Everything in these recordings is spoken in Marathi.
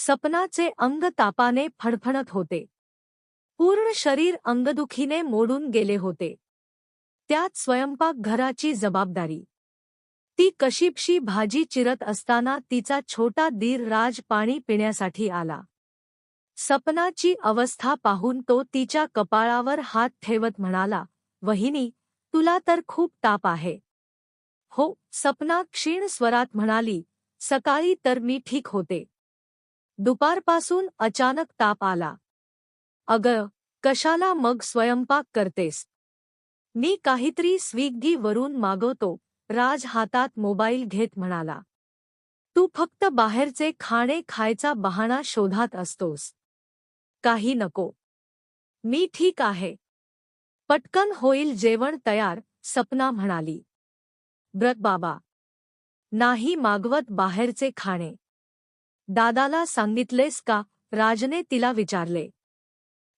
सपनाचे अंग तापाने फडफडत होते. पूर्ण शरीर अंगदुखीने मोडून गेले होते. त्यात स्वयंपाकघराची जबाबदारी. ती कशीपशी भाजी चिरत असताना तिचा छोटा दीर राज पाणी पिण्यासाठी आला. सपनाची अवस्था पाहून तो तिच्या कपाळावर हात ठेवत म्हणाला वहिनी तुला तर खूप ताप आहे. हो सपना क्षीण स्वरात म्हणाली सकाळी तर मी ठीक होते. दुपारपासून अचानक ताप आला. अगं कशाला मग स्वयंपाक करतेस? मी काहीतरी स्विग्गी वरून मागवतो राज हातात मोबाईल घेत म्हणाला. तू फक्त बाहेरचे खाणे खायचा बहाणा शोधात असतोस. काही नको. मी ठीक आहे. पटकन होईल जेवण तयार सपना म्हणाली. ब्रत बाबा. नाही मागवत बाहेरचे खाणे. दादाला सांगितलेस का? राजने तिला विचारले.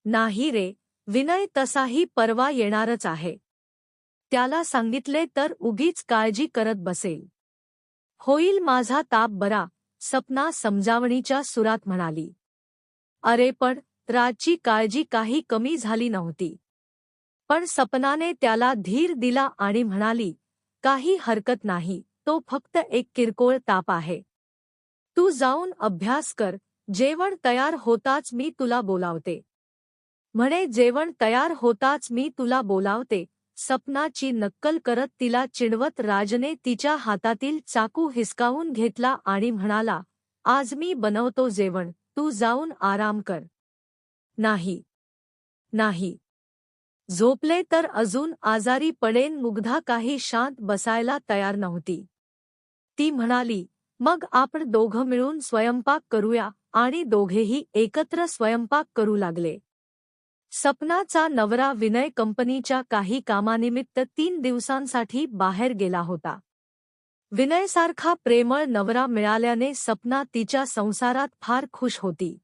नाही रे विनय तसाही परवा येणारच आहे. त्याला सांगितले तर उगीच काळजी करत बसेल. होईल माझा ताप बरा सपना समजावणीच्या सुरात म्हणाली. अरे पण राजची काळजी काही कमी झाली नव्हती. पण सपनाने त्याला धीर दिला आणि म्हणाली काही हरकत नाही तो फक्त एक किरकोळ ताप आहे. तू जाऊन अभ्यास कर जेवण तयार होताच मी तुला बोलावते. म्हणे जेवण तयार होताच मी तुला बोलावते. सपनाची नक्कल करत तिला चिडवत राजने तिच्या हातातील चाकू हिसकावून घेतला आणि म्हणाला आज मी बनवतो जेवण तू जाऊन आराम कर. नाही. नाही. झोपले तर अजून आजारी पडेन मुग्धा काही शांत बसायला तयार नव्हती. ती म्हणाली मग आपण दोघं मिळून स्वयंपाक करूया आणि दोघेही एकत्र स्वयंपाक करू लागले. सपनाचा नवरा विनय कंपनीच्या काही कामानिमित्त तीन दिवसांसाठी बाहेर गेला होता. विनयसारखा प्रेमळ नवरा मिळाल्याने सपना तिच्या संसारात फार खुश होती.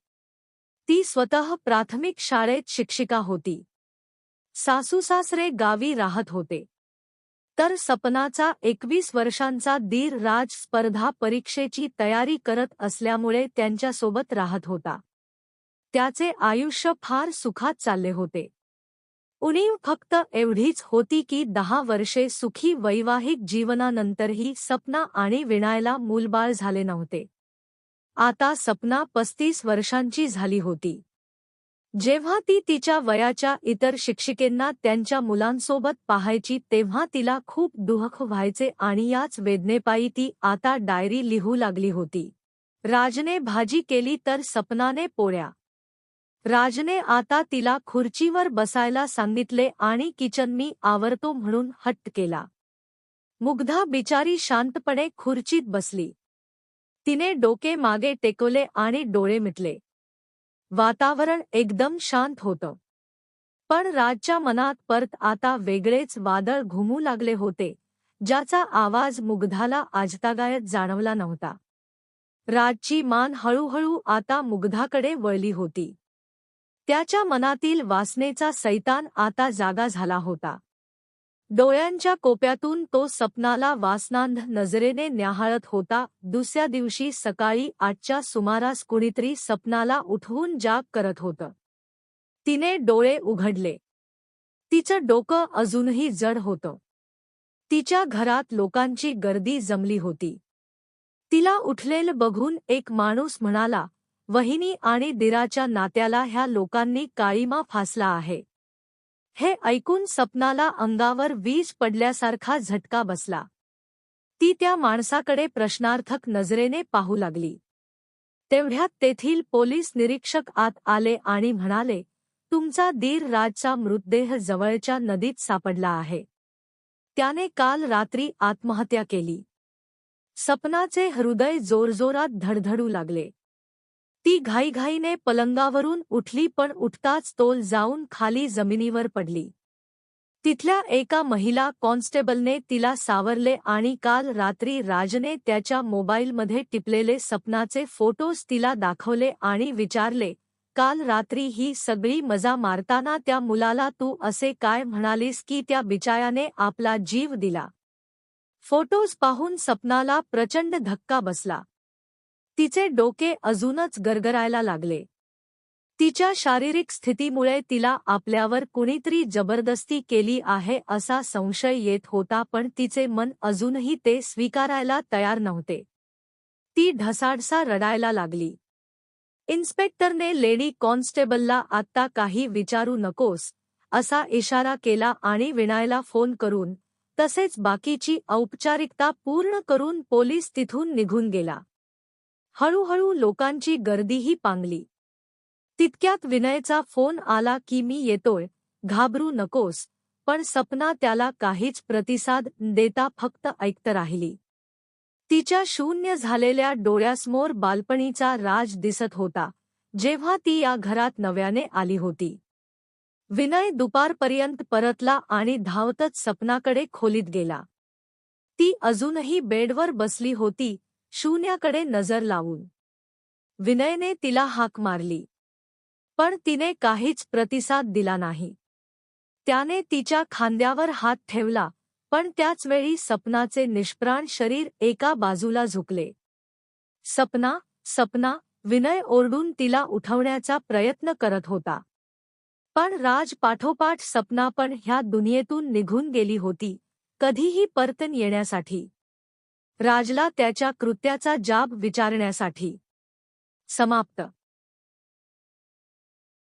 ती स्वतः प्राथमिक शाळेत शिक्षिका होती. सासूसासरे गावी राहत होते. तर सपनाचा एकवीस वर्षांचा दीर राज स्पर्धा परीक्षेची तयारी करत असल्यामुळे त्यांच्यासोबत राहत होता. त्याचे आयुष्य फार सुखात चालले होते. उणीव फक्त एवढीच होती की दहा वर्षे सुखी वैवाहिक जीवनानंतरही सपना आणि विणायला मूलबाळ झाले नव्हते. आता सपना पस्तीस वर्षांची झाली होती. जेव्हा ती तिच्या वयाच्या इतर शिक्षिकेंना त्यांच्या मुलांसोबत पाहायची तेव्हा तिला खूप दुःख व्हायचे आणि याच वेदनेपायी ती आता डायरी लिहू लागली होती. राजने भाजी केली तर सपनाने पोळ्या. राजने आता तिला खुर्चीवर बसायला सांगितले आणि किचन मी आवरतो म्हणून हट्ट केला. मुग्धा बिचारी शांतपणे खुर्चीत बसली. तिने डोके मागे टेकवले आणि डोळे मिटले. वातावरण एकदम शांत होतं. पण राजच्या मनात परत आता वेगळेच वादळ घुमू लागले होते ज्याचा आवाज मुग्धाला आजतागायत जाणवला नव्हता. राजची मान हळूहळू आता मुग्धाकडे वळली होती. त्याच्या मनातील वासनेचा सैतान आता जागा झाला होता. डोळ्यांच्या कोप्यातून तो सपनाला वासनांध नजरेने न्याहाळत होता. दुसऱ्या दिवशी सकाळी आठच्या सुमारास कुणीतरी सपनाला उठवून जाग करत होतं. तिने डोळे उघडले. तिचं डोकं अजूनही जड होतं. तिच्या घरात लोकांची गर्दी जमली होती. तिला उठलेलं बघून एक माणूस म्हणाला वहिनी आणि दिराच्या नात्याला ह्या लोकांनी काळीमा फासला आहे. हे ऐकून सपनाला अंगावर वीज पडल्यासारखा झटका बसला. ती त्या माणसाकडे प्रश्नार्थक नजरेने पाहू लागली. तेवढ्यात तेथील पोलीस निरीक्षक आत आले आणि म्हणाले तुमचा दीर राजचा मृतदेह जवळच्या नदीत सापडला आहे. त्याने काल रात्री आत्महत्या केली. सपनाचे हृदय जोरजोरात धडधडू लागले. ती घाईघाईने पलंगावरून उठली पण उठताच तोल जाऊन खाली जमिनीवर पडली. तिथल्या एका महिला कॉन्स्टेबलने तिला सावरले आणि काल रात्री राजने त्याच्या मोबाईलमध्ये टिपलेले सपनाचे फोटोज तिला दाखवले आणि विचारले काल रात्री ही सगळी मजा मारताना त्या मुलाला तू असे काय म्हणालीस की त्या बिचायाने आपला जीव दिला फोटोज पाहून सपनाला प्रचंड धक्का बसला. तिचे डोके अजूनच गरगरायला लागले. तिच्या शारीरिक स्थितीमुळे तिला आपल्यावर कुणीतरी जबरदस्ती केली आहे असा संशय येत होता पण तिचे मन अजूनही ते स्वीकारायला तयार नव्हते. ती ढसाढसा रडायला लागली. इन्स्पेक्टरने लेडी कॉन्स्टेबलला आत्ता काही विचारू नकोस असा इशारा केला आणि विनायला फोन करून तसेच बाकीची औपचारिकता पूर्ण करून पोलीस तिथून निघून गेला. हळूहळू लोकांची गर्दीही पांगली. तितक्यात विनयचा फोन आला की मी येतोय घाबरू नकोस पण सपना त्याला काहीच प्रतिसाद देता फक्त ऐकत राहिली. तिच्या शून्य झालेल्या डोळ्यासमोर बालपणीचा राज दिसत होता जेव्हा ती या घरात नव्याने आली होती. विनय दुपारपर्यंत परतला आणि धावतच सपनाकडे खोलीत गेला. ती अजूनही बेडवर बसली होती शून्याकडे नजर लावून. विनयने तिला हाक मारली. पण तिने काहीच प्रतिसाद दिला नाही. त्याने तिच्या खांद्यावर हात ठेवला पण त्याच वेळी सपनाचे निष्प्राण शरीर एका बाजूला झुकले. सपना सपना विनय ओरडून तिला उठवण्याचा प्रयत्न करत होता. पण राज पाठोपाठ सपना पण ह्या दुनियेतून निघून गेली होती कधीही परतन येण्यासाठी. राजला त्याच्या कृत्याचा जाब विचारण्यासाठी. समाप्त.